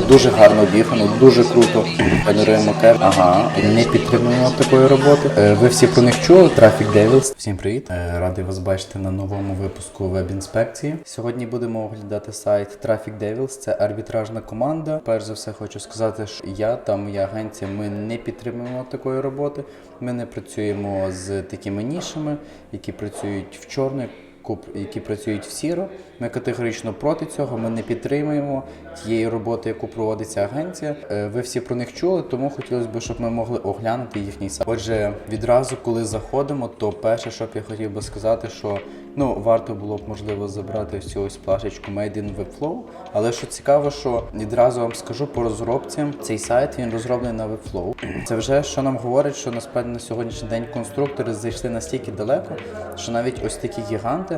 Дуже гарно обігано, дуже круто. Генеруємо кеп. Ага, не підтримуємо такої роботи. Е, Ви всі про них чули? Traffic Devils. Всім привіт. Е, Радий вас бачити на новому випуску веб-інспекції. Сьогодні будемо оглядати сайт Traffic Devils. Це арбітражна команда. Перш за все, хочу сказати, що я та моя агенція ми не підтримуємо такої роботи. Ми не працюємо з такими нішами, які працюють в чорних куп, які працюють в сіро. Ми категорично проти цього. Ми не підтримуємо тієї роботи, яку проводиться агенція. Е, Ви всі про них чули, тому хотілося б, щоб ми могли оглянути їхній сайт. Отже, відразу, коли заходимо, то перше, що б я хотів би сказати, що ну варто було б можливо забрати всю ось плашечку Made in Webflow. Але що цікаво, що відразу вам скажу по розробцям, цей сайт він розроблений на Webflow. Це вже що нам говорить, що насправді на сьогоднішній день конструктори зайшли настільки далеко, що навіть ось такі гіганти.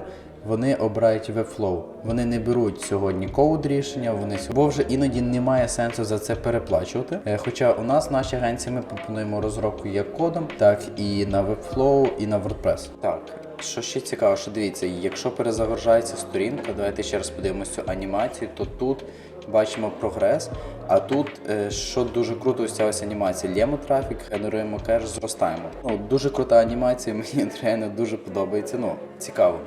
Вони обирають Webflow. Вони не беруть сьогодні коуд рішення, вони бо вже іноді немає сенсу за це переплачувати. Е, Хоча у нас в нашій агенції ми пропонуємо розробку як кодом, так і на Webflow, і на WordPress. Так, що ще цікаво, що дивіться, якщо перезагружається сторінка, давайте ще раз подивимося цю анімацію, то тут бачимо прогрес. А тут, е, що дуже круто, ось ця ось анімація. Лємо трафік, генеруємо кеш, зростаємо. Ну, дуже крута анімація, мені реально дуже подобається. Ну, цікаво.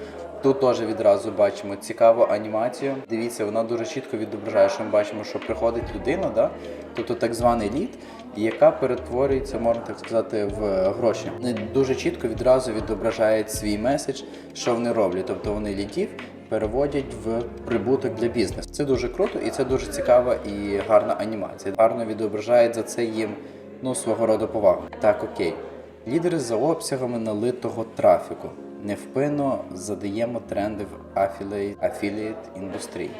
Тут теж відразу бачимо цікаву анімацію. Дивіться, вона дуже чітко відображає, що ми бачимо, що приходить людина, да? тобто так званий лід, яка перетворюється, можна так сказати, в гроші. Вони дуже чітко відразу відображають свій меседж, що вони роблять. Тобто вони лідів переводять в прибуток для бізнесу. Це дуже круто і це дуже цікава і гарна анімація. Гарно відображає за це їм ну, свого роду повагу. Так, окей. Лідери за обсягами налитого трафіку. Невпинно задаємо тренди в affiliate індустрії.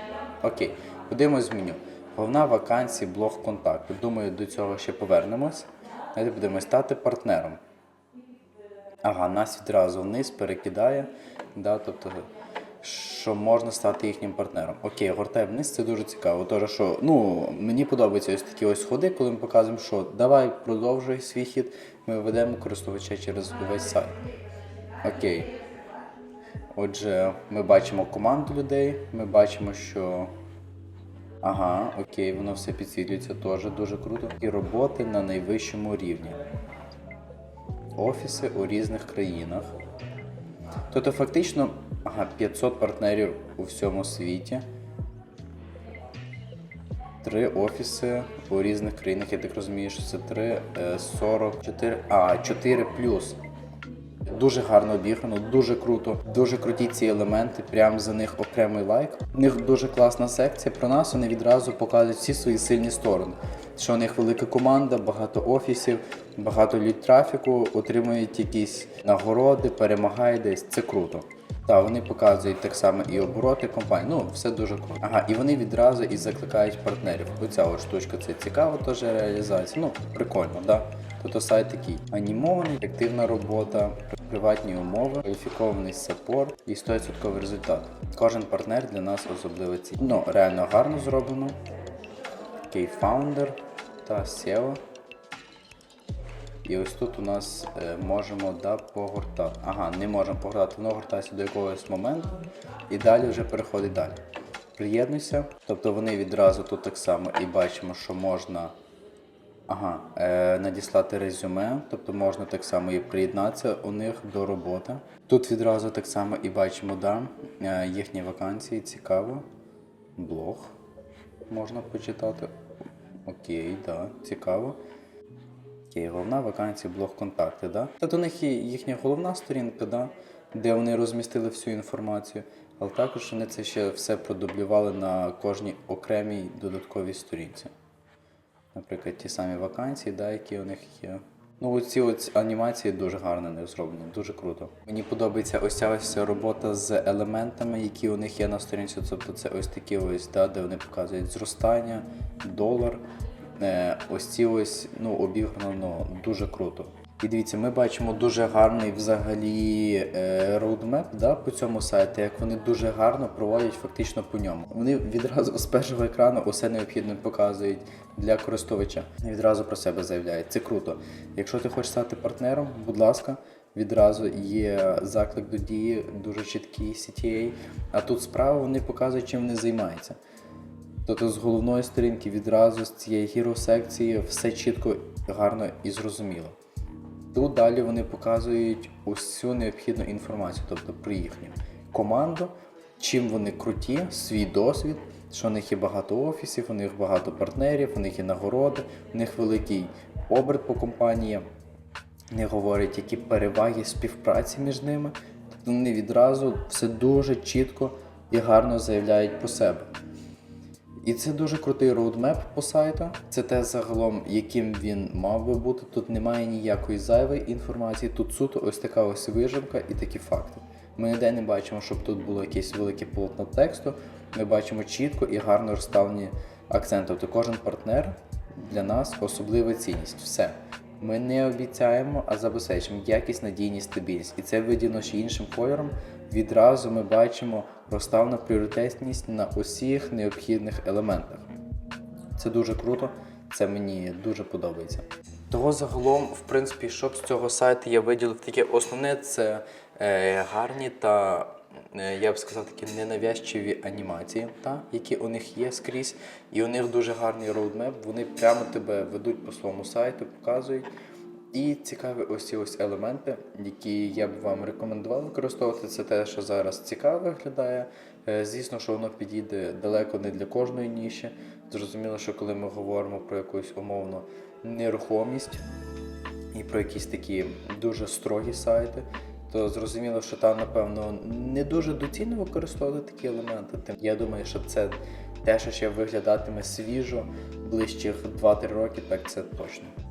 Окей, подивимось в меню. Головна вакансія блог контакту. Думаю, до цього ще повернемось. Давайте будемо стати партнером. Ага, нас відразу вниз перекидає. Да, тобто, що можна стати їхнім партнером. Окей, гортай вниз, це дуже цікаво. Тож, що ну, мені подобаються ось такі ось ходи, коли ми показуємо, що давай продовжуй свій хід, ми ведемо користувача через увесь сайт. Окей. Отже, ми бачимо команду людей, ми бачимо, що. Ага, окей, воно все підсвітлюється теж дуже круто. І роботи на найвищому рівні. Офіси у різних країнах. Тобто, фактично, ага, 500 партнерів у всьому світі. Три офіси у різних країнах. Я так розумію, що це 3, 44, а 4 плюс. Дуже гарно обіграно, дуже круто, дуже круті ці елементи. Прям за них окремий лайк. У них дуже класна секція. Про нас вони відразу показують всі свої сильні сторони. Що у них велика команда, багато офісів, багато лід трафіку, отримують якісь нагороди, перемагають десь. Це круто. Так, вони показують так само і обороти компанії. Ну, все дуже круто. Ага, і вони відразу і закликають партнерів. Оця от штучка це цікава теж реалізація. Ну, прикольно, да? Тобто сайт такий анімований, активна робота, приватні умови, кваліфікований саппорт і 100% результат. Кожен партнер для нас особливо цінний. Ну, реально гарно зроблено. Фаундер та SEO. І ось тут у нас е, можемо да, погортати. Ага, не можемо погортати, воно гортається до якогось моменту і далі вже переходить далі. Приєднуйся. Тобто вони відразу тут так само і бачимо, що можна ага, е, надіслати резюме, тобто можна так само і приєднатися у них до роботи. Тут відразу так само і бачимо да, е, їхні вакансії, цікаво. Блог можна почитати. Окей, да, цікаво. Окей, головна вакансія блог контакти, да? Тобто у них є їхня головна сторінка, да? де вони розмістили всю інформацію, але також вони це ще все продублювали на кожній окремій додатковій сторінці. Наприклад, ті самі вакансії, да, які у них є. Ну, ці ось анімації дуже гарно не зроблені, дуже круто. Мені подобається ось ця ось робота з елементами, які у них є на сторінці. Тобто це ось такі ось, да, де вони показують зростання, долар. Е, ось ці ось ну, обіграно ну, дуже круто. І дивіться, ми бачимо дуже гарний взагалі е, роудмеп да, по цьому сайту, як вони дуже гарно проводять фактично по ньому. Вони відразу з першого екрану усе необхідне показують для користувача. Відразу про себе заявляють. Це круто. Якщо ти хочеш стати партнером, будь ласка, відразу є заклик до дії, дуже чіткий CTA. А тут справа вони показують, чим вони займаються. Тобто з головної сторінки відразу з цієї гіро-секції все чітко, гарно і зрозуміло. Тут далі вони показують усю необхідну інформацію, тобто про їхню команду, чим вони круті, свій досвід, що в них є багато офісів, у них багато партнерів, у них є нагороди, у них великий оберт по компанії. Не говорять, які переваги співпраці між ними. Тобто вони відразу все дуже чітко і гарно заявляють про себе. І це дуже крутий роудмеп по сайту. Це те загалом, яким він мав би бути. Тут немає ніякої зайвої інформації. Тут суто ось така ось вижимка і такі факти. Ми ніде не бачимо, щоб тут було якесь велике полотно тексту. Ми бачимо чітко і гарно розставлені акценти. Тобто кожен партнер для нас особлива цінність. Все. Ми не обіцяємо, а забезпечимо якість, надійність, стабільність. І це виділено ще іншим кольором. Відразу ми бачимо розставлену пріоритетність на усіх необхідних елементах. Це дуже круто, це мені дуже подобається. Того загалом, в принципі, щоб з цього сайту я виділив таке основне, це е, гарні та е, я б сказав такі ненавязчиві анімації, та, які у них є скрізь. І у них дуже гарний роудмеп. Вони прямо тебе ведуть по своєму сайту, показують. І цікаві ось ці ось елементи, які я б вам рекомендував використовувати. Це те, що зараз цікаво виглядає. Е, Звісно, що воно підійде далеко не для кожної ніші. Зрозуміло, що коли ми говоримо про якусь умовну нерухомість і про якісь такі дуже строгі сайти, то зрозуміло, що там, напевно, не дуже доцільно використовувати такі елементи. Я думаю, що це те, що ще виглядатиме свіжо ближчих 2-3 роки, так це точно.